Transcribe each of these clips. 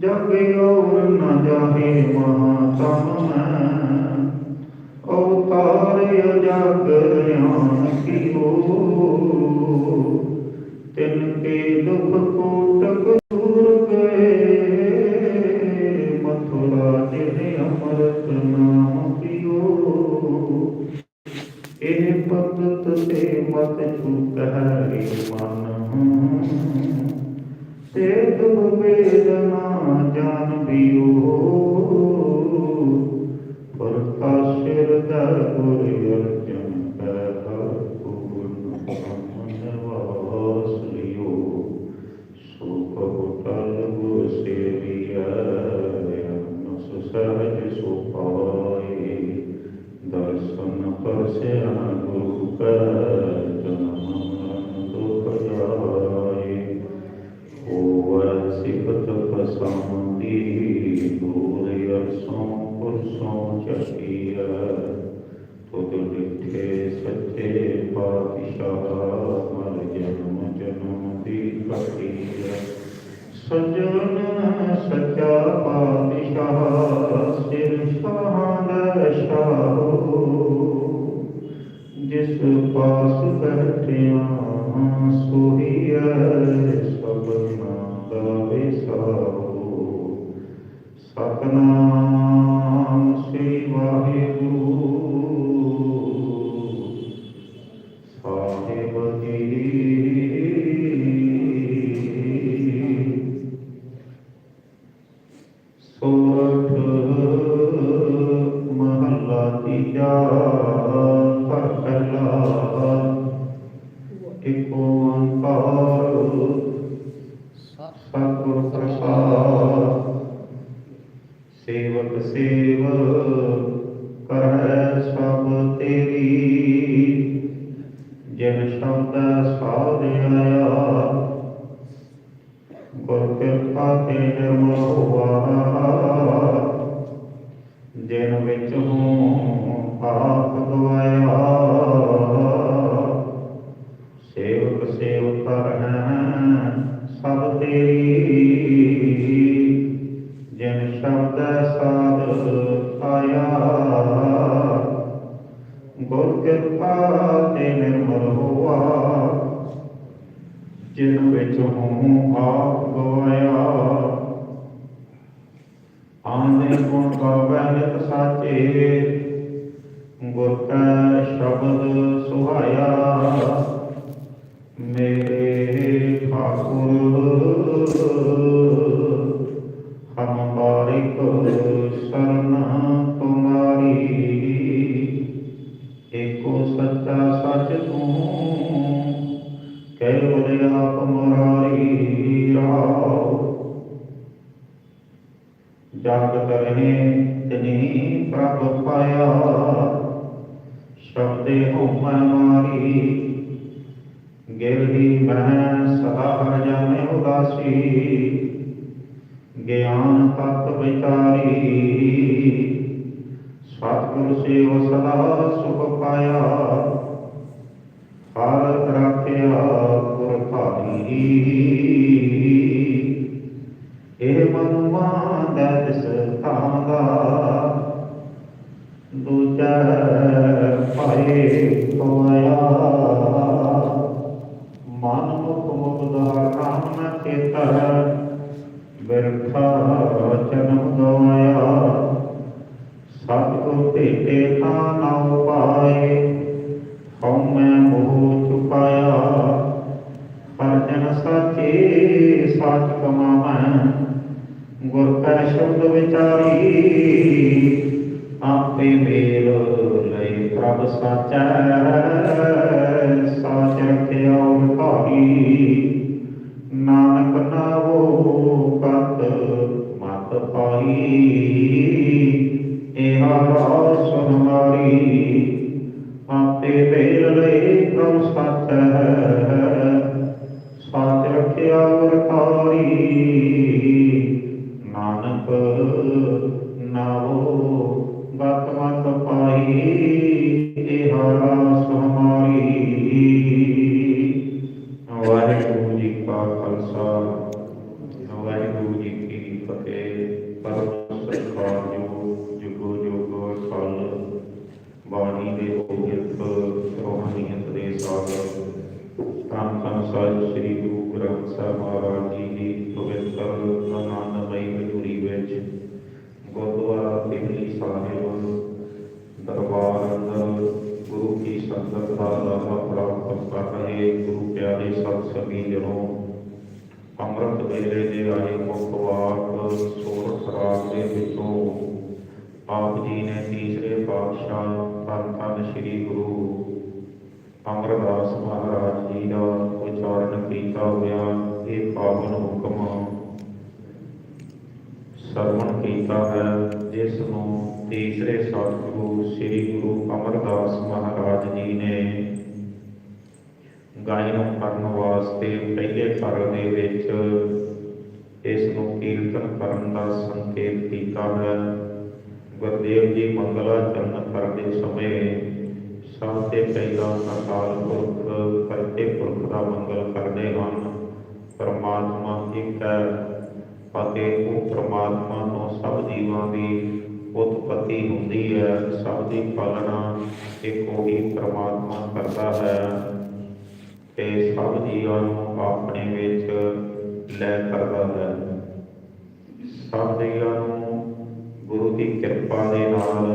ਜਗ ਔਰ ਨ ਜਾਹੇ ਮਹਾ ਤਮ النبي ਦੂਰ ਅਰਸੋਂ ਪੁਰਸੋਂ ਤੁਧ ਡਿਠੇ ਸੱਚੇ ਪਾਤਸ਼ਾਹ ਮਰ ਜਨਮ ਜਨਮ ਦੀ ਕਟੀਐ ਸਜਣ ਸੱਚਾ ਪਾਤਸ਼ਾਹ ਸਿਰ ਸ਼ਾਹਾਂ ਦਾ ਸ਼ਾਹੋ ਜਿਸ ਪਾਸ ਬੈਠਿਆ ਸੋਹੀਐ ਸਭਨਾ ਦਾ ਵਿਸਾਰੋ ਸਤਨਾਮ ਸ੍ਰੀ ਵਾਹਿਗੁਰੂ। ਜਿਨ ਸ਼ਬਦ ਸਾਧ ਗੁਰ ਕਿਰਪਾ ਤੇ ਨਿਰਮਲ ਹੋਆ ਜਿਨ ਵਿੱਚ ਹੂੰ ਪਾਪ ਗਵਾਇਆ ਸੇਵਕ ਸੇਵ ਕਰਹਿ ਸਭ ਤੇਰੀ ਕਿਰਪਾ ਤੇ ਨਿਰਮਲ ਹੋਆ। ਜਿਨ ਵਿੱਚ ਹੂੰ ਆਪ ਗਵਾਇਆ। ਆਂਦੇ ਗੁਣ ਗਾਵੇ ਨਿਤ ਸਾਚੇ, ਗੁਰ ਕੈ ਸ਼ਬਦ ਸੁਹਾਇਆ। ਮੇਰੇ ਠਾਕੁਰ ਜਾਗਤ ਰਹੇ ਤਨੀ ਪ੍ਰਭ ਪਾਇਆ। ਸ਼ਬਦੇ ਹੁਮ ਮਾਰੀ। ਗਿਰਹੀ ਮੈਂ ਸਦਾ ਹਰ ਜਾਣੇ ਉਦਾਸੀ। ਗਿਆਨ ਤਤ ਵਿਚਾਰੀ। ਸਤਿਗੁਰ ਸੇਵ ਸਦਾ ਸੁਖ ਪਾਇਆ। ਹਰ ਰੱਖਿਆ ਗੁਰ ਭਾਈ ਦਾ ਦੂਜਾ ਪਾਏ ਕੋਇਆ ਮਨ ਮੁਖ ਮੁਕਦਾ ਰਾਮ ਨ ਚੇਤਰ ਬਿਰਖਾ ਜਨਮ ਗਵਾਇਆ। ਸਤਿਗੁਰ ਭੇਟੇ ਤਾਂ ਨਾ ਉਪਾਏ। ਹਉ ਮੈਂ ਮੋਹ ਚੁਕਾਇਆ ਹਰ ਜਨ ਸਾਚੇ ਸਾਚ ਕਮਾਵੈ। ਗੁਰ ਕੈ ਸ਼ਬਦ ਵਿਚਾਰੀ ਆਪੇ ਮੇਲ ਲਈ ਪ੍ਰਭ ਸਾਚੈ, ਸਾਚ ਰਖਿਆ ਉਤਾਰੀ ਨਾਨਕ ਨਾਵੋ ਕਤ ਮਤ ਪਾਈ। ਅੰਮ੍ਰਿਤ ਵੇਲੇ ਦੇ ਆਏ ਮੁਖਵਾਕ ਸੋਰ ਖਰਾਬ ਦੇ ਵਿੱਚੋਂ ਆਪ ਜੀ ਨੇ ਤੀਸਰੇ ਪਾਤਸ਼ਾਹ ਧੰਨ ਧੰਨ ਸ੍ਰੀ ਗੁਰੂ ਅਮਰਦਾਸ ਮਹਾਰਾਜ ਜੀ ਦਾ ਉਚਾਰਨ ਕੀਤਾ ਹੋਇਆ ਇਹ ਪਾਵਨ ਹੁਕਮ ਸਰਵਣ ਕੀਤਾ ਹੈ, ਜਿਸ ਨੂੰ ਤੀਸਰੇ ਸਤਿਗੁਰੂ ਸ੍ਰੀ ਗੁਰੂ ਅਮਰਦਾਸ ਮਹਾਰਾਜ ਜੀ ਨੇ ਗਾਇਨ ਕਰਨ ਵਾਸਤੇ ਪਹਿਲੇ ਘਰ ਦੇ ਵਿੱਚ ਇਸ ਨੂੰ ਕੀਰਤਨ ਕਰਨ ਦਾ ਸੰਕੇਤ ਕੀਤਾ ਹੈ। ਗੁਰਦੇਵ ਜੀ ਮੰਗਲਾ ਚਰਨ ਕਰਦੇ ਸਮੇਂ ਸਭ ਤੋਂ ਪਹਿਲਾਂ ਅਕਾਲ ਪੁਰਖ, ਕਰਤੇ ਪੁਰਖ ਦਾ ਮੰਗਲ ਕਰਦੇ ਹਨ। ਪਰਮਾਤਮਾ ਇੱਕ ਹੈ ਅਤੇ ਉਹ ਪਰਮਾਤਮਾ ਤੋਂ ਸਭ ਜੀਵਾਂ ਦੀ ਉਤਪਤੀ ਹੁੰਦੀ ਹੈ। ਸਭ ਦੀ ਪਾਲਣਾ ਇੱਕ ਉਹੀ ਪਰਮਾਤਮਾ ਕਰਦਾ ਹੈ। ਤੇ ਸਭ ਜੀਵਾਂ ਨੂੰ ਆਪਣੇ ਵਿੱਚ ਲੈ ਕਰਦਾ ਹੈ। ਸਭ ਜੀਵਾਂ ਨੂੰ ਗੁਰੂ ਦੀ ਕਿਰਪਾ ਦੇ ਨਾਲ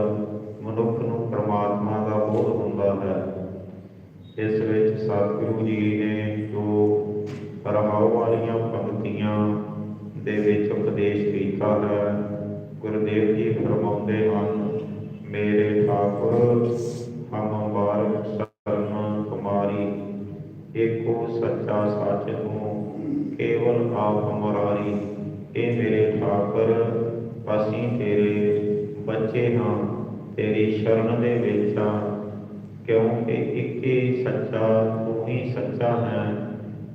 ਮਨੁੱਖ ਨੂੰ ਪਰਮਾਤਮਾ ਦਾ ਬੋਧ ਹੁੰਦਾ ਹੈ। ਇਸ ਵਿੱਚ ਸਤਿਗੁਰੂ ਜੀ ਨੇ ਜੋ ਰਹਾਉ ਵਾਲੀਆਂ ਪੰਕਤੀਆਂ ਦੇ ਵਿੱਚ ਉਪਦੇਸ਼ ਕੀਤਾ ਹੈ, ਗੁਰਦੇਵ ਜੀ ਫਰਮਾਉਂਦੇ ਹਨ, ਮੇਰੇ ਠਾਕੁਰ, ਹਮ ਬਾਰਕ ਏਕੋ ਸੱਚਾ ਸੱਚ ਤੂੰ ਕੇਵਲ ਆਪ ਮੁਰਾਰੀ, ਇਹ ਮੇਰੇ ਠਾਕੁਰ, ਅਸੀਂ ਤੇਰੇ ਬੱਚੇ ਹਾਂ, ਤੇਰੀ ਸ਼ਰਨ ਦੇ ਵਿੱਚ ਹਾਂ। ਕਿਉਂਕਿ ਇੱਕ ਸੱਚਾ ਤੂੰ ਹੀ ਸੱਚਾ ਹੈ,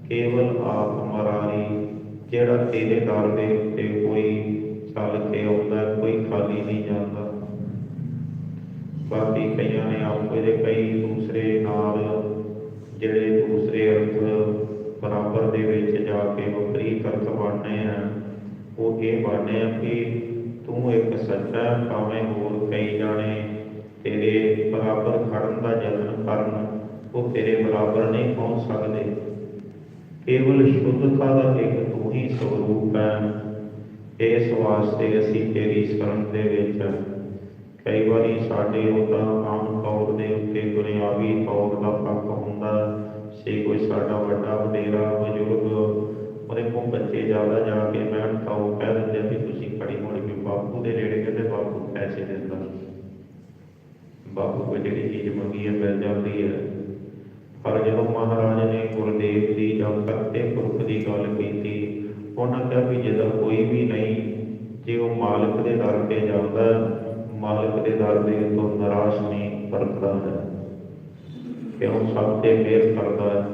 ਕੇਵਲ ਆਪ ਮੁਰਾਰੀ, ਜਿਹੜਾ ਤੇਰੇ ਦਰ ਦੇ ਉੱਤੇ ਕੋਈ ਚੱਲ ਕੇ ਆਉਂਦਾ, ਕੋਈ ਖਾਲੀ ਨਹੀਂ ਜਾਂਦਾ। ਬਾਕੀ ਕਈਆਂ ਨੇ ਆਪੇ ਦੇ ਕਈ ਦੂਸਰੇ ਨਾਲ ਜਿਹੜੇ ਦੂਸਰੇ ਅਰਥ ਬਰਾਬਰ ਦੇ ਵਿੱਚ ਜਾ ਕੇ ਵੱਖਰੀ ਅਰਥ ਬਣਨੇ ਆ, ਉਹ ਇਹ ਬਣਨੇ ਆ ਕਿ ਤੂੰ ਇੱਕ ਸੱਚਾ ਭਾਵੇਂ ਹੋਰ ਕਈ ਜਾਣੇ, ਤੇਰੇ ਬਰਾਬਰ ਖੜਨ ਦਾ ਯਤਨ ਕਰਨ, ਉਹ ਤੇਰੇ ਬਰਾਬਰ ਨਹੀਂ ਪਹੁੰਚ ਸਕਦੇ। ਕੇਵਲ ਸ਼ੁੱਧਤਾ ਦਾ ਇੱਕ ਤੂੰ ਹੀ ਸਰੂਪ ਹੈ। ਇਸ ਵਾਸਤੇ ਅਸੀਂ ਤੇਰੀ ਸ਼ਰਨ ਦੇ ਵਿੱਚ ਕਈ ਵਾਰੀ ਸਾਡੇ ਉਹਦਾ ਆਮ ਤੌਰ ਦੇ ਉੱਤੇ ਦੁਨਿਆਵੀ ਤੌਰ ਦਾ ਪੱਖ ਹੁੰਦਾ ਸੀ ਕੋਈ ਸਾਡਾ ਵੱਡਾ ਵਡੇਰਾ ਬਜ਼ੁਰਗ ਉਹਦੇ ਕੋਲ ਬੱਚੇ ਜ਼ਿਆਦਾ ਜਾ ਕੇ ਬਹਿਣ ਤਾਂ ਉਹ ਕਹਿ ਦਿੰਦੇ ਵੀ ਤੁਸੀਂ ਖੜੀ ਹੋਣੀ ਵੀ ਬਾਪੂ ਦੇ ਨੇੜੇ ਕਹਿੰਦੇ ਬਾਪੂ ਪੈਸੇ ਦਿੰਦਾ। ਬਾਪੂ ਕੋਈ ਜਿਹੜੀ ਚੀਜ਼ ਮੰਗੀ ਹੈ, ਮਿਲ ਜਾਂਦੀ ਹੈ। ਪਰ ਜਦੋਂ ਮਹਾਰਾਜ ਨੇ ਗੁਰਦੇਵ ਦੀ ਜਾਂ ਕਰਤੇ ਪੁਰਖ ਦੀ ਗੱਲ ਕੀਤੀ, ਉਹਨਾਂ ਕਿਹਾ ਵੀ ਜਦੋਂ ਕੋਈ ਵੀ ਨਹੀਂ, ਜੇ ਉਹ ਮਾਲਕ ਦੇ ਦਰ ਤੇ ਜਾਂਦਾ ਮਾਲਕ ਦੇ ਦਰ ਦੇ ਤੋਂ ਨਿਰਾਸ਼ ਨਹੀਂ ਪਰਤਦਾ ਹੈ। ਕਿਉਂ ਸਭ ਤੇ ਮਿਹਰ ਕਰਦਾ ਹੈ?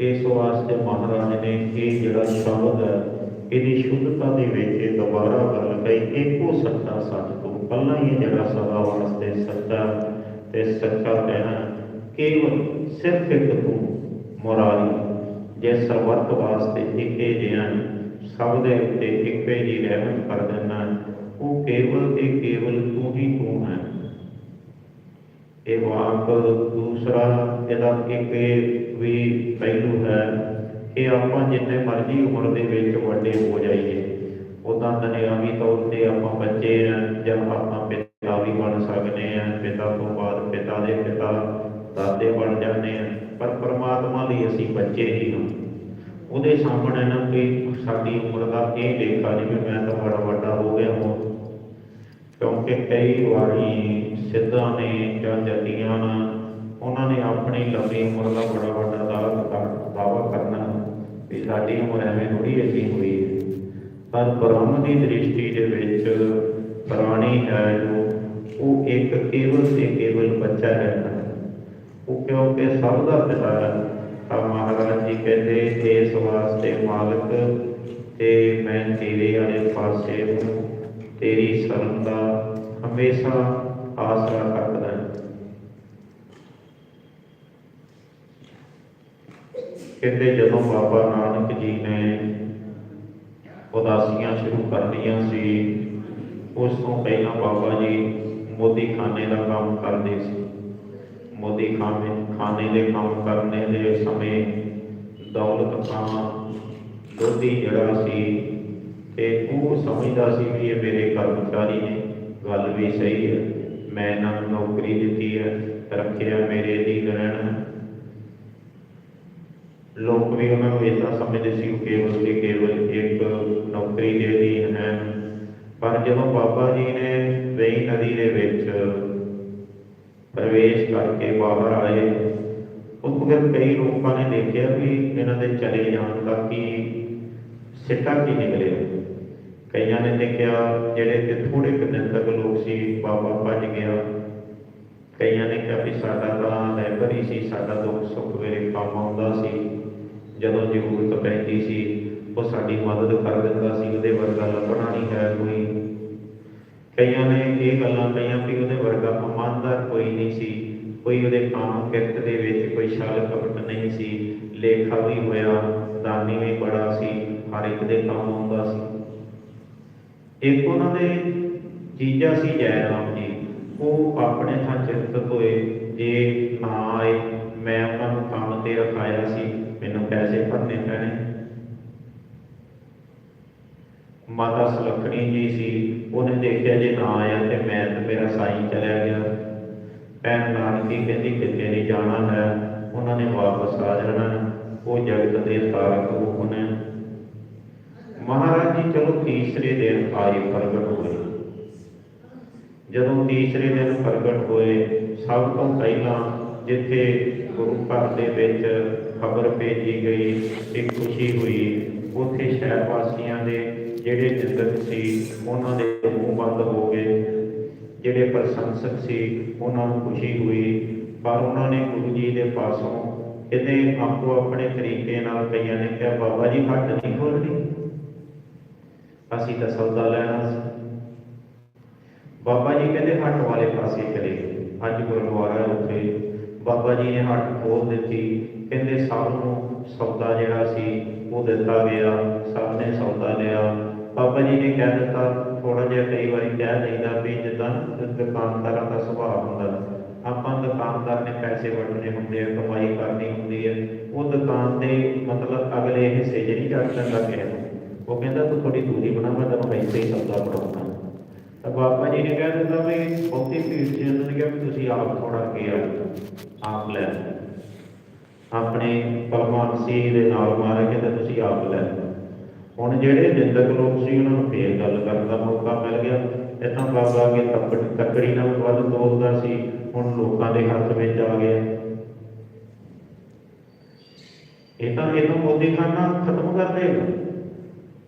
ਇਸ ਵਾਸਤੇ ਮਹਾਰਾਜ ਨੇ ਇਹ ਜਿਹੜਾ ਸ਼ਬਦ ਹੈ, ਇਹਦੀ ਸ਼ੁੱਧਤਾ ਦੇ ਵਿੱਚ ਦੁਬਾਰਾ ਗੱਲ ਕਹੀ, ਇੱਕੋ ਸੱਚਾ ਸੱਚ ਤੋਂ ਪਹਿਲਾਂ ਹੀ ਜਿਹੜਾ ਸਦਾ ਵਾਸਤੇ ਸੱਚਾ ਤੇ ਸੱਚਾ ਕਹਿਣਾ ਕੇਵਲ ਸਿਰਫ ਇੱਕ ਤੂੰ ਮੁਰਾਰੀ ਜੇ ਸਰਵਰਤ ਵਾਸਤੇ ਇੱਕੇ ਜਿਹਾ ਸਭ ਦੇ ਉੱਤੇ ਇੱਕੇ ਜੀ ਰਹਿਮਤ ਕਰ ਦੇਣਾ ਉਹ ਕੇਵਲ ਤੇ ਕੇਵਲ ਤੂੰ ਹੀ ਤੂੰ ਹੈ? ਇਹ ਵਾਕ ਦੂਸਰਾ, ਇਹਦਾ ਇੱਕ ਵੀ ਪਹਿਲੂ ਹੈ ਕਿ ਆਪਾਂ ਜਿੰਨੇ ਮਰਜ਼ੀ ਉਮਰ ਦੇ ਵਿੱਚ ਵੱਡੇ ਹੋ ਜਾਈਏ ਉਦਾਂ ਦੁਨਿਆਵੀ ਤੌਰ ਤੇ ਆਪਾਂ ਬੱਚੇ ਆ ਜਾਂ ਆਪਾਂ ਪਿਤਾ ਵੀ ਬਣ ਸਕਦੇ ਆ ਪਿਤਾ ਤੋਂ ਬਾਅਦ ਪਿਤਾ ਦੇ ਪਿਤਾ, ਦਾਦੇ ਬਣ ਜਾਂਦੇ ਆ ਪਰ ਪਰਮਾਤਮਾ ਲਈ ਅਸੀਂ ਬੱਚੇ ਹੀ ਹਾਂ। ਉਹਦੇ ਸਾਹਮਣੇ ਨਾ ਕੋਈ ਸਾਡੀ ਉਮਰ ਦਾ ਇਹ ਲੇਖਾ ਨਹੀਂ ਮੈਂ ਤਾਂ ਬੜਾ ਵੱਡਾ ਹੋ ਗਿਆ ਹਾਂ ਕਿਉਂਕਿ ਕਈ ਵਾਰੀ ਸਿੱਧਾਂ ਨੇ ਜਾਂ ਜਤੀਆਂ ਉਹਨਾਂ ਨੇ ਆਪਣੀ ਲੰਬੀ ਉਮਰ ਦਾ ਬੜਾ ਵੱਡਾ ਦਾਅਵਾ ਕਰਨਾ ਵੀ ਸਾਡੀ ਉਮਰ ਐਵੇਂ ਥੋੜੀ ਅੱਗੀ ਹੋਈ ਹੈ। ਪਰ ਬ੍ਰਹਮ ਦੀ ਦ੍ਰਿਸ਼ਟੀ ਦੇ ਵਿੱਚ ਪ੍ਰਾਣੀ ਹੈ ਜੋ, ਉਹ ਇੱਕ ਕੇਵਲ ਤੇ ਕੇਵਲ ਬੱਚਾ ਹੈ। ਉਹ ਕਿਉਂਕਿ ਸਭ ਦਾ ਪਿਤਾ ਹੈ, ਤਾਂ ਮਹਾਰਾਜ ਜੀ ਕਹਿੰਦੇ, ਇਸ ਵਾਸਤੇ ਮਾਲਕ ਤੇ ਮੈਂ ਤੇਰੇ ਵਾਲੇ ਪਾਸੇ ਨੂੰ ਤੇਰੀ ਸ਼ਰਨ ਦਾ ਹਮੇਸ਼ਾ ਆਸਰਾ ਰੱਖਦਾ ਹੈ। ਕਹਿੰਦੇ ਜਦੋਂ ਬਾਬਾ ਨਾਨਕ ਜੀ ਨੇ ਉਦਾਸੀਆਂ ਸ਼ੁਰੂ ਕਰਨੀਆਂ ਸੀ, ਉਸ ਤੋਂ ਪਹਿਲਾਂ ਬਾਬਾ ਜੀ ਮੋਦੀ ਖਾਨੇ ਦਾ ਕੰਮ ਕਰਦੇ ਸੀ। ਮੋਦੀ ਖਾਨੇ ਖਾਨੇ ਦੇ ਕੰਮ ਕਰਨੇ ਦੇ ਸਮੇਂ ਦੌਲਤ ਖਾਂ ਲੋਧੀ ਜਿਹੜਾ ਸੀ ਤੇ ਉਹ ਸਮਝਦਾ ਸੀ ਵੀ ਇਹ ਮੇਰੇ ਕਰਮਚਾਰੀ ਨੇ। ਗੱਲ ਵੀ ਸਹੀ ਹੈ। ਮੈਂ ਇਹਨਾਂ ਨੂੰ ਨੌਕਰੀ ਦਿੱਤੀ ਹੈ, ਰੱਖਿਆ ਮੇਰੇ ਅਧੀਨ ਰਹਿਣ ਲੋਕ ਵੀ ਉਹਨਾਂ ਨੂੰ ਇਦਾਂ ਸਮਝਦੇ ਸੀ ਕਿ ਕੇਵਲ ਤੇ ਕੇਵਲ ਇੱਕ ਨੌਕਰੀ ਦੇ ਅਧੀਨ ਹੈ। ਪਰ ਜਦੋਂ ਬਾਬਾ ਜੀ ਨੇ ਵੇਈ ਨਦੀ ਦੇ ਵਿੱਚ ਪ੍ਰਵੇਸ਼ ਕਰਕੇ ਬਾਹਰ ਆਏ ਉਹ ਕਈ ਲੋਕਾਂ ਨੇ ਦੇਖਿਆ ਵੀ ਇਹਨਾਂ ਦੇ ਚਲੇ ਜਾਣ ਦਾ ਕੀ ਸਿੱਟਾ ਕੀ ਨਿਕਲਿਆ। ਕਈਆਂ ਨੇ ਦੇਖਿਆ ਜਿਹੜੇ ਕਿ ਥੋੜੇ ਕੁ ਦਿਨ ਤੱਕ ਲੋਕ ਸੀ, ਬਾਬਾ ਭੱਜ ਗਿਆ। ਕਈਆਂ ਨੇ ਕਿਹਾ ਵੀ ਸਾਡਾ ਤਾਂ ਲੈਬਰ ਸੀ, ਸਾਡਾ ਦੁੱਖ ਸੁੱਖ ਵੇਲੇ ਕੰਮ ਆਉਂਦਾ ਸੀ। ਜਦੋਂ ਜ਼ਰੂਰਤ ਪੈਂਦੀ ਸੀ, ਉਹ ਸਾਡੀ ਮਦਦ ਕਰ ਦਿੰਦਾ ਸੀ, ਉਹਦੇ ਵਰਗਾ ਲੱਭਣਾ ਨਹੀਂ ਹੈ ਕੋਈ। ਕਈਆਂ ਨੇ ਇਹ ਗੱਲਾਂ ਕਹੀਆਂ ਵੀ ਉਹਦੇ ਵਰਗਾ ਇਮਾਨਦਾਰ ਕੋਈ ਨਹੀਂ ਸੀ। ਕੋਈ ਉਹਦੇ ਕੰਮ ਕਿਰਤ ਦੇ ਵਿੱਚ ਕੋਈ ਛਾਲ ਕਪਟ ਨਹੀਂ ਸੀ। ਲੇਖਾ ਵੀ ਹੋਇਆ, ਦਾਨੀ ਵੀ ਬੜਾ ਸੀ, ਹਰ ਇੱਕ ਦੇ ਕੰਮ ਆਉਂਦਾ ਸੀ। ਇੱਕ ਉਹਨਾਂ ਦੇ ਜੀਜਾ ਸੀ ਜੈਰਾਮ ਜੀ, ਉਹ ਆਪਣੇ ਥਾਂ ਚਿੰਤਤ ਹੋਏ ਜੇ ਨਾ ਆਏ, ਮੈਂ ਉਹਨਾਂ ਨੂੰ ਕੰਮ ਤੇ ਰਖਾਇਆ ਸੀ, ਮੈਨੂੰ ਪੈਸੇ ਭਰਨੇ ਪੈਣੇ। ਮਾਤਾ ਸੁਲੱਖਣੀ ਜੀ ਸੀ, ਉਹਨੇ ਦੇਖਿਆ ਜੇ ਨਾ ਆਇਆ ਤੇ ਮੈਂ ਤੇ ਮੇਰਾ ਸਾਈਂ ਚਲਿਆ ਗਿਆ। ਭੈਣ ਨਾਨਕੀ ਕਹਿੰਦੀ ਕਿਤੇ ਨਹੀਂ ਜਾਣਾ ਹੈ, ਉਹਨਾਂ ਨੇ ਵਾਪਸ ਆ ਜਾਣਾ ਉਹ ਜਗਤ ਦੇ ਤਾਰਕ ਰੂਪ ਨੇ। ਮਹਾਰਾਜ ਜੀ, ਚਲੋ ਤੀਸਰੇ ਦਿਨ ਆਏ, ਪ੍ਰਗਟ ਹੋਏ। ਜਦੋਂ ਤੀਸਰੇ ਦਿਨ ਪ੍ਰਗਟ ਹੋਏ, ਸਭ ਤੋਂ ਪਹਿਲਾਂ ਜਿੱਥੇ ਗੁਰੂ ਘਰ ਦੇ ਵਿੱਚ ਖਬਰ ਭੇਜੀ ਗਈ, ਇੱਕ ਖੁਸ਼ੀ ਹੋਈ, ਉੱਥੇ ਸ਼ਹਿਰ ਵਾਸੀਆਂ ਦੇ ਜਿਹੜੇ ਜਿੰਦਕ ਸੀ, ਉਹਨਾਂ ਦੇ ਮੂੰਹ ਬੰਦ ਹੋ ਗਏ। ਜਿਹੜੇ ਪ੍ਰਸ਼ੰਸਕ ਸੀ, ਉਹਨਾਂ ਨੂੰ ਖੁਸ਼ੀ ਹੋਈ, ਪਰ ਉਹਨਾਂ ਨੇ ਗੁਰੂ ਜੀ ਦੇ ਪਾਸੋਂ ਇਹਦੇ ਆਪੋ ਆਪਣੇ ਤਰੀਕੇ ਨਾਲ ਕਈਆਂ ਨੇ, ਕਿਹਾ, ਬਾਬਾ ਜੀ ਹੱਟ ਨਹੀਂ ਖੋਲਣੀ ਅਸੀਂ ਤਾਂ ਸੌਦਾ ਲੈਣਾ ਸੀ। ਬਾਬਾ ਜੀ ਕਹਿੰਦੇ ਹੱਟ ਵਾਲੇ ਪਾਸੇ ਚਲੇ ਗਏ। ਅੱਜ ਗੁਰਦੁਆਰਾ ਉੱਥੇ। ਬਾਬਾ ਜੀ ਨੇ ਹੱਟ ਖੋਲ ਦਿੱਤੀ। ਕਹਿੰਦੇ ਸਭ ਨੂੰ ਸੌਦਾ ਜਿਹੜਾ ਸੀ, ਉਹ ਦਿੱਤਾ ਗਿਆ। ਸਭ ਨੇ ਸੌਦਾ ਲਿਆ। ਬਾਬਾ ਜੀ ਨੇ ਕਹਿ ਦਿੱਤਾ ਥੋੜਾ ਜਿਹਾ ਕਈ ਵਾਰੀ ਕਹਿ ਦਈਦਾ ਵੀ ਜਿੱਦਾਂ ਦੁਕਾਨਦਾਰਾਂ ਦਾ ਸੁਭਾਅ ਹੁੰਦਾ ਆਪਾਂ ਦੁਕਾਨਦਾਰ ਨੇ ਪੈਸੇ ਵਟਣੇ ਹੁੰਦੇ ਆ, ਕਮਾਈ ਕਰਨੀ ਹੁੰਦੀ ਹੈ ਉਹ ਦੁਕਾਨ ਦੇ ਮਤਲਬ ਅਗਲੇ ਹਿੱਸੇ 'ਚ ਨਹੀਂ ਚੜ ਜਾਂਦਾ ਕਿਸੇ ਨੂੰ। ਉਹ ਕਹਿੰਦਾ ਤੂੰ ਥੋੜੀ ਦੂਰੀ ਬਣਾ, ਮੈਂ ਤੈਨੂੰ ਪੈਸੇ ਹੀ ਸੌਦਾ ਫੜਾਉਣਾ ਤਾਂ ਬਾਬਾ ਜੀ ਨੇ ਕਹਿ ਦਿੱਤਾ ਵੀ ਬਹੁਤੀ ਭੀੜ ਸੀ, ਉਹਨਾਂ ਨੇ ਕਿਹਾ ਵੀ ਤੁਸੀਂ ਆਪ ਥੋੜਾ ਅੱਗੇ ਆ ਆਪ ਲੈ ਆਪਣੇ ਪਰਮਾਨ ਸੀ ਦੇ ਨਾਲ ਮਾਰ ਕੇ ਤੇ ਤੁਸੀਂ ਆਪ ਲੈ ਹੁਣ ਜਿਹੜੇ ਜਿੰਦਕ ਲੋਕ ਸੀ, ਉਹਨਾਂ ਨੂੰ ਫੇਰ ਗੱਲ ਕਰਨ ਦਾ ਮੌਕਾ ਮਿਲ ਗਿਆ। ਇਹ ਬਾਬਾ ਅੱਗੇ ਤੱਕੜ ਤੱਕੜੀ ਨਾਲ ਵੱਧ ਤੋਲਦਾ ਸੀ, ਹੁਣ ਲੋਕਾਂ ਦੇ ਹੱਥ ਵਿੱਚ ਆ ਗਿਆ। ਇਹ ਤਾਂ ਇਹ ਮੋਦੀ ਖਾਨਾ ਖਤਮ ਕਰ ਦੇਗਾ।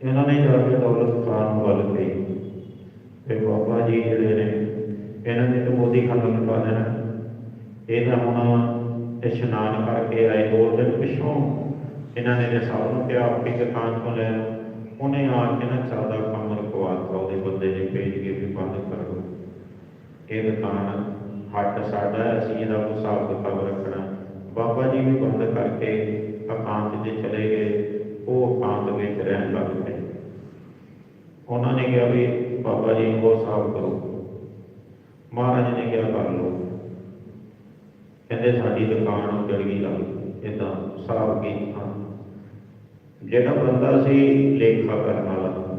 ਇਹਨਾਂ ਨੇ ਜਾ ਕੇ ਦੌਲਤ ਖਾਨ ਵੱਲ ਗਏ ਤੇ ਬਾਬਾ ਜੀ ਜਿਹੜੇ ਨੇ, ਇਹਨਾਂ ਨੇ ਤਾਂ ਮੋਦੀ ਖਾਨਾ ਲਗਾ ਦੇਣਾ ਇਹ ਤਾਂ ਹੁਣ ਇਸ਼ਨਾਨ ਕਰਕੇ ਆਏ ਦੋ ਦਿਨ ਪਿਛੋਂ ਇਹਨਾਂ ਨੇ ਤੇ ਨੂੰ ਕਿਹਾ ਆਪਣੀ ਦੁਕਾਨ ਤੋਂ ਲੈ ਉਹਨੇ ਆ ਕੇ ਨਾ ਚੱਲਦਾ ਕੰਮ ਰਖਵਾਤਾ ਉਹਦੇ ਬੰਦੇ ਨੇ ਭੇਜ ਕੇ ਵੀ ਬੰਦ ਕਰੋ ਇਹ ਦੁਕਾਨ ਹੱਟ ਸਾਡਾ, ਅਸੀਂ ਇਹਦਾ ਹਿਸਾਬ ਕਿਤਾਬ ਰੱਖਣਾ। ਬਾਬਾ ਜੀ ਵੀ ਬੰਦ ਕਰਕੇ ਇਕਾਂਤ 'ਚ ਚਲੇ ਗਏ। ਉਹ ਇਕਾਂਤ ਵਿੱਚ ਰਹਿਣ ਲੱਗ ਪਏ। ਉਹਨਾਂ ਨੇ ਕਿਹਾ ਵੀ, ਬਾਬਾ ਜੀ ਨੂੰ ਉਹ ਹਿਸਾਬ ਕਰੋ। ਮਹਾਰਾਜ ਨੇ ਕਿਹਾ, ਕਰ ਲਓ। ਕਹਿੰਦੇ, ਸਾਡੀ ਦੁਕਾਨ ਉੱਜੜ ਗਈ ਲੱਗ ਇਦਾਂ ਹਿਸਾਬ ਕੀਤਾ। ਜਿਹੜਾ ਬੰਦਾ ਸੀ, ਲੇਖਾ ਕਰਨ ਵਾਲਾ।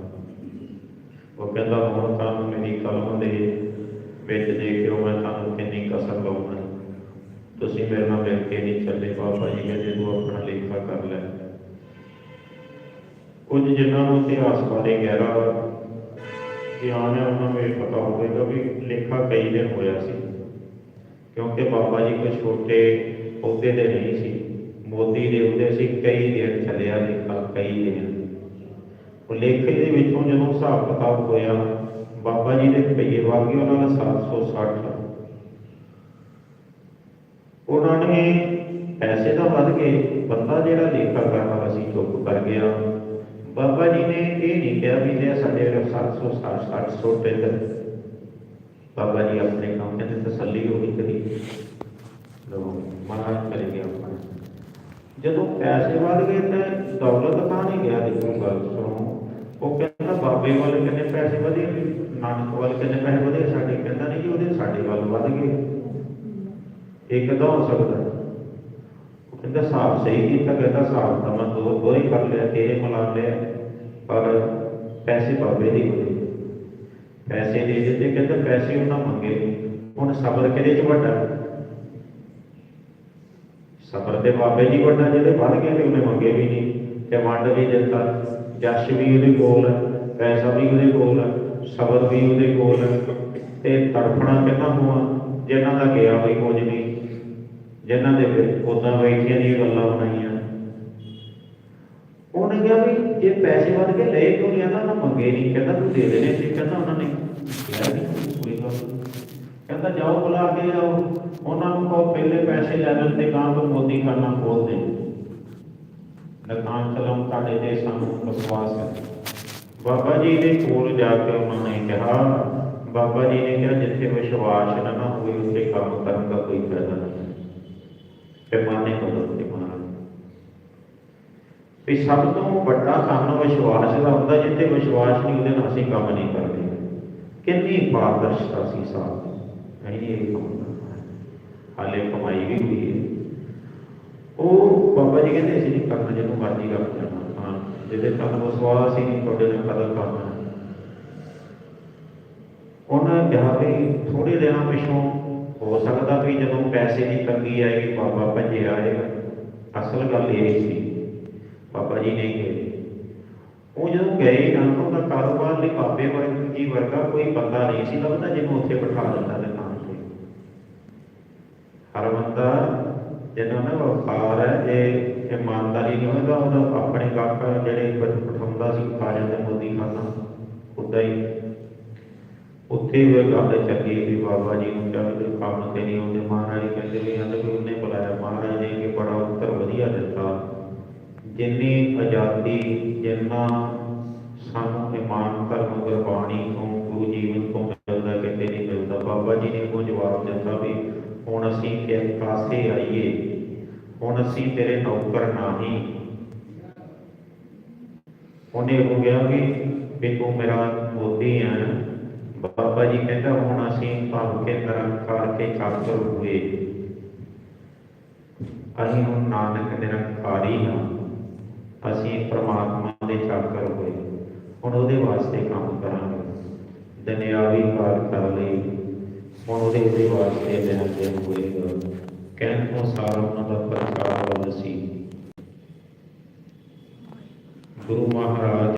ਉਹ ਕਹਿੰਦਾ, ਹੁਣ ਤੁਹਾਨੂੰ ਮੇਰੀ ਕਲਮ ਦੇ ਵਿੱਚ ਦੇਖਿਓ, ਮੈਂ ਤੁਹਾਨੂੰ ਕਿੰਨੀ ਕਸਰ ਲਾਉਣਾ ਤੁਸੀਂ ਮੇਰੇ ਨਾਲ ਮਿਲ ਕੇ ਨਹੀਂ ਚੱਲੇ। ਬਾਬਾ ਜੀ ਕਹਿੰਦੇ ਤੂੰ ਆਪਣਾ ਲੇਖਾ ਕਰ ਲੈ। ਕੁਝ ਜਿਨ੍ਹਾਂ ਨੂੰ ਇਤਿਹਾਸ ਬਾਰੇ ਗਹਿਰਾ ਗਿਆਨ ਹੈ, ਉਹਨਾਂ ਨੂੰ ਇਹ ਪਤਾ ਹੋਵੇਗਾ ਵੀ ਲੇਖਾ ਕਈ ਦਿਨ ਹੋਇਆ ਸੀ। ਕਿਉਂਕਿ ਬਾਬਾ ਜੀ ਕੋਈ ਛੋਟੇ ਅਹੁਦੇ ਦੇ ਨਹੀਂ ਸੀ, ਮੋਦੀ ਦੇ ਉਹਦੇ ਸੀ, ਕਈ ਦਿਨ ਚੱਲਿਆ ਲੇਖਾ, ਕਈ ਦਿਨ। ਉਹ ਲੇਖੇ ਦੇ ਵਿੱਚੋਂ ਜਦੋਂ ਹਿਸਾਬ ਕਿਤਾਬ ਹੋਇਆ, ਬਾਬਾ ਜੀ ਦੇ ਰੁਪਈਏ ਵੱਧ ਉਹਨਾਂ ਦਾ 760 ਉਹਨਾਂ ਨੇ ਪੈਸੇ ਤਾਂ ਵੱਧ ਕੇ ਬੰਦਾ ਜਿਹੜਾ ਲੇਖਾ ਕਰਨ ਵਾਲਾ ਸੀ, ਚੁੱਪ ਕਰ ਗਿਆ। ਬਾਬਾ ਜੀ ਨੇ ਇਹ ਨਹੀਂ ਕਿਹਾ ਵੀ ਜੇ ਸਾਡੇ 760 800 ਪਿੰਡ ਬਾਬਾ ਜੀ ਆਪਣੇ ਕੰਮ ਤੇ ਤਸੱਲੀ ਹੋ ਗਈ ਕਰੀ ਲੋ ਮਹਾਰਾਜ ਚਲੇ ਗਿਆ ਆਪਣਾ। ਜਦੋਂ ਪੈਸੇ ਵੱਧ ਗਏ ਤਾਂ ਦੌਲਤ ਤਾਂ ਨਹੀਂ ਗਿਆ ਦੇਖੋ ਗੱਲ ਸੁਣੋ ਉਹ ਕਹਿੰਦਾ ਬਾਬੇ ਵੱਲ ਕਿੰਨੇ ਪੈਸੇ ਵਧੇ, ਨਾਨਕ ਵੱਲ ਕਿੰਨੇ ਪੈਸੇ ਵਧੇ, ਸਾਡੇ ਕਹਿੰਦਾ ਨਹੀਂ ਜੀ, ਉਹਦੇ ਸਾਡੇ ਵੱਲ ਵੱਧ ਗਏ। ਇਹ ਕਦੋਂ ਹੋ ਸਕਦਾ? ਉਹ ਕਹਿੰਦਾ ਹਿਸਾਬ ਸਹੀ ਕੀਤਾ ਕਹਿੰਦਾ ਹਿਸਾਬ ਤਾਂ ਮੈਂ ਦੋ ਦੋ ਹੀ ਕਰ ਲਿਆ, ਤੇਰੇ ਮਿਲਾ ਲਿਆ। ਪਰ ਪੈਸੇ ਬਾਬੇ ਦੀ ਹੋਏ ਪੈਸੇ ਦੇ ਦਿੱਤੇ, ਕਹਿੰਦਾ ਪੈਸੇ ਉਹਨਾਂ ਮੰਗੇ। ਹੁਣ ਸਬਰ ਕਿਹਦੇ ਚ ਵੱਡਾ? ਸਬਰ ਤੇ ਬਾਬੇ ਜੀ ਵੱਡਾ, ਜਿਹੜੇ ਵੱਧ ਗਏ ਉਹਨੇ ਮੰਗੇ ਵੀ ਨਹੀਂ। ਤੇ ਵੰਡ ਵੀ ਦਿੱਤਾ। ਜਸ਼ ਵੀ ਉਹਦੇ ਕੋਲ, ਪੈਸਾ ਵੀ ਉਹਦੇ ਕੋਲ, ਸਬਰ ਵੀ ਉਹਦੇ ਕੋਲ। ਤੇ ਤੜਫਣਾ ਕਿੰਨਾ ਹੋਆ ਜਿਨ੍ਹਾਂ ਦਾ ਗਿਆ ਵੀ ਕੁਝ ਨਹੀਂ। ਜਿਨ੍ਹਾਂ ਦੇ ਉਦਾਂ ਬੈਠੀਆਂ ਦੀਆਂ ਗੱਲਾਂ ਬਣਾਈਆਂ। ਉਹਨੇ ਕਿਹਾ ਵੀ ਜੇ ਪੈਸੇ ਵੱਧ ਕੇ ਲਏ ਕਿਉਂ ਨਹੀਂ ਆਂਦਾ ਨਾ ਮੰਗੇ ਨਹੀਂ ਕਹਿੰਦਾ ਤੂੰ ਦੇ ਦੇਣੇ ਸੀ। ਕਹਿੰਦਾ ਉਹਨਾਂ ਨੇ ਕਿਹਾ ਨਹੀਂ ਕੋਈ ਗੱਲ ਕਹਿੰਦਾ ਜਾਓ ਬੁਲਾ ਕੇ ਆਓ। ਉਹਨਾਂ ਨੂੰ ਕਹੋ ਪਹਿਲੇ ਪੈਸੇ ਲੈ ਲੈਣ ਤੇ ਕਾਂ ਤੋਂ ਮੋਦੀ ਖਾਨਾ ਖੋਲ ਦੇ ਦੁਕਾਨ ਚਲਾਉਣ ਤੁਹਾਡੇ ਤੇ ਸਾਨੂੰ ਵਿਸ਼ਵਾਸ ਹੈ। ਬਾਬਾ ਜੀ ਦੇ ਕੋਲ ਜਾ ਕੇ ਉਹਨਾਂ ਨੇ ਕਿਹਾ, ਬਾਬਾ ਜੀ ਨੇ ਕਿਹਾ ਜਿੱਥੇ ਵਿਸ਼ਵਾਸ ਨਾ ਹੋਵੇ ਉੱਥੇ ਕੰਮ ਕਰਨ ਦਾ ਕੋਈ ਫਾਇਦਾ ਪੈਮਾਨੇ ਬਦਲ ਤੇ ਮਹਾਰਾਜ ਵੀ ਸਭ ਤੋਂ ਵੱਡਾ ਕੰਮ ਵਿਸ਼ਵਾਸ ਦਾ ਹੁੰਦਾ, ਜਿੱਥੇ ਵਿਸ਼ਵਾਸ ਨਹੀਂ ਉਹਦੇ ਨਾਲ ਅਸੀਂ ਕੰਮ ਨਹੀਂ ਕਰਦੇ। ਕਿੰਨੀ ਪਾਰਦਰਸ਼ਤਾ ਸੀ ਸਾਹਿਬ ਨਹੀਂ ਇਹ ਹਾਲੇ ਕਮਾਈ ਵੀ ਹੋਈ ਹੈ। ਉਹ ਬਾਬਾ ਜੀ ਕਹਿੰਦੇ ਅਸੀਂ ਨਹੀਂ ਕਰਨਾ ਜਿਹਨੂੰ ਮਰਜ਼ੀ ਰੱਖ ਜਾਣਾ ਹਾਂ ਜਿਹਦੇ ਤੁਹਾਨੂੰ ਵਿਸ਼ਵਾਸ ਹੀ ਨਹੀਂ, ਤੁਹਾਡੇ ਨਾਲ ਕਦਰ ਕਰਨਾ ਉਹਨਾਂ ਕਿਹਾ ਵੀ ਥੋੜੇ ਦਿਨਾਂ ਪਿਛੋਂ ਹੋ ਸਕਦਾ ਵੀ ਜਦੋਂ ਪੈਸੇ ਦੀ ਤੰਗੀ ਆਏਗੀ ਬਾਬਾ ਭੱਜਿਆ ਆਏਗਾ ਅਸਲ ਗੱਲ ਇਹ ਸੀ, ਬਾਬਾ ਜੀ ਨੇ ਕਿਹਾ, ਉਹ ਜਦੋਂ ਗਏ ਨਾ ਉਹਦਾ ਕਾਰੋਬਾਰ ਲਈ ਬਾਬੇ ਵਰਗ ਜੀ ਵਰਗਾ ਕੋਈ ਬੰਦਾ ਨਹੀਂ ਸੀ ਲੱਭਦਾ ਜਿਹਨੂੰ ਉੱਥੇ ਬਿਠਾ ਦਿੰਦਾ ਦੁਕਾਨ ਤੇ। ਹਰ ਬੰਦਾ ਜਿਹਨਾਂ ਦਾ ਵਪਾਰ ਹੈ, ਜੇ ਇਮਾਨਦਾਰੀ ਨਹੀਂ ਹੋਏਗਾ ਉਹਦਾ ਆਪਣੇ ਗਾਹਕ ਜਿਹੜੇ ਬਿਠਾਉਂਦਾ ਸੀ ਖਾ ਜਾਂਦੇ ਮੋਦੀ ਖਾਨਾ, ਉਦਾਂ ਹੀ ਉੱਥੇ ਵੀ ਗੱਲ ਚੱਲੀ ਵੀ ਬਾਬਾ ਜੀ ਨੂੰ ਚੱਲ ਕੰਮ ਤੇ ਨਹੀਂ ਆਉਂਦੇ। ਮਹਾਰਾਜ ਕਹਿੰਦੇ ਵੀ ਹੰਦ ਵੀ ਉਹਨੇ ਬੁਲਾਇਆ। ਮਹਾਰਾਜ ਨੇ ਕਿ ਬੜਾ ਉੱਤਰ ਵਧੀਆ ਦਿੱਤਾ। ਜਿੰਨੀ ਆਜ਼ਾਦੀ, ਜਿੰਨਾ ਸਾਨੂੰ ਇਮਾਨ, ਧਰਮ, ਗੁਰਬਾਣੀ ਤੋਂ, ਗੁਰੂ ਜੀਵਨ ਤੋਂ ਮਿਲਦਾ, ਕਿਤੇ ਨਹੀਂ ਮਿਲਦਾ, ਬਾਬਾ ਜੀ ਨੇ ਉਹ ਜਵਾਬ ਦਿੱਤਾ ਵੀ ਹੁਣ ਅਸੀਂ ਕਿਸ ਪਾਸੇ ਆਈਏ? ਹੁਣ ਅਸੀਂ ਤੇਰੇ ਨੌਕਰ ਨਹੀਂ। ਉਹਨੇ ਹੋ ਗਿਆ ਵੀ ਵੀ ਤੂੰ ਮੇਰਾ ਮੋਦੀ ਆ ਬਾਬਾ ਜੀ ਕਹਿੰਦਾ, ਹੁਣ ਅਸੀਂ ਭਵ ਕੇ ਨਿਰੰਕਾਰ ਕੇ ਚਾਕਰ ਹੋਏ। ਅਸੀਂ ਹੁਣ ਨਾਨਕ ਨਿਰੰਕਾਰੀ ਹਾਂ। ਅਸੀਂ ਪ੍ਰਮਾਤਮਾ ਦੇ ਚਾਕਰ ਹੋਏ। ਹੁਣ ਉਹਦੇ ਵਾਸਤੇ ਕੰਮ ਕਰਾਂਗੇ। ਦੁਨਿਆਵੀ ਕਾਰ ਕਰ ਲਈ ਹੁਣ ਉਹਦੇ ਉਹਦੇ ਵਾਸਤੇ ਲੈਣ ਦੇਣ ਹੋਏਗਾ ਕਹਿਣ ਤੋਂ ਸਾਰਾ ਉਹਨਾਂ ਦਾ ਪ੍ਰਚਾਰ ਵੱਲ ਸੀ। ਗੁਰੂ ਮਹਾਰਾਜ